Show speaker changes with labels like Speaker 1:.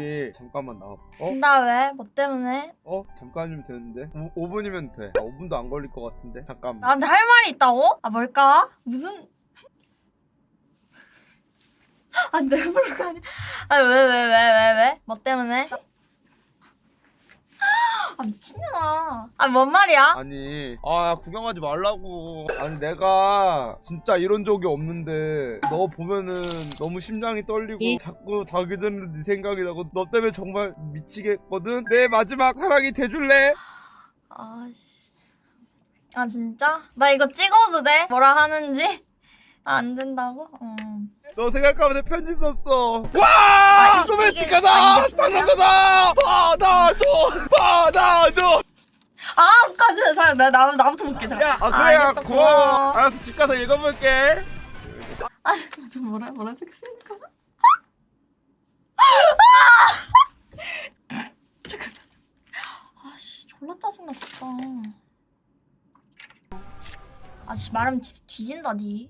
Speaker 1: 여기 잠깐만 나와. 어?
Speaker 2: 나 왜? 뭐 때문에?
Speaker 1: 어? 잠깐이면 되는데? 5, 분이면 돼. 아, 5분도 안 걸릴 것 같은데? 잠깐만.
Speaker 2: 나한테 할 말이 있다고? 아 뭘까? 무슨? 아 내가 부른 거 아니야? 아왜 왜 왜 왜 왜? 뭐 때문에? 아 미친년아. 아 뭔 말이야?
Speaker 1: 아니, 아, 구경하지 말라고. 아니, 내가 진짜 이런 적이 없는데, 너 보면은 너무 심장이 떨리고,
Speaker 3: 이-
Speaker 1: 자꾸 자기 전에 네 생각이 나고, 너 때문에 정말 미치겠거든? 내 마지막 사랑이 돼줄래?
Speaker 2: 아씨. 아 진짜? 나 이거 찍어도 돼? 뭐라 하는지? 아, 안 된다고? 음.
Speaker 1: 너 생각하면서 편지 썼어. 와!
Speaker 2: 아, 이-
Speaker 1: 소매티카다!
Speaker 2: 이게- 아,
Speaker 1: 상상가다! 받아줘! 받아줘!
Speaker 2: 아, 가지 마. 자, 나, 나, 나부터 볼게. 자.
Speaker 1: 야, 아, 그래야
Speaker 2: 알겠어,
Speaker 1: 고마워. 알았어, 집 가서 읽어볼게.
Speaker 2: 아, 저 뭐라, 뭐라 적으니까. 잠깐만. 아씨, 졸라 짜증나, 진짜. 아씨, 말하면 진짜 뒤진다, 니.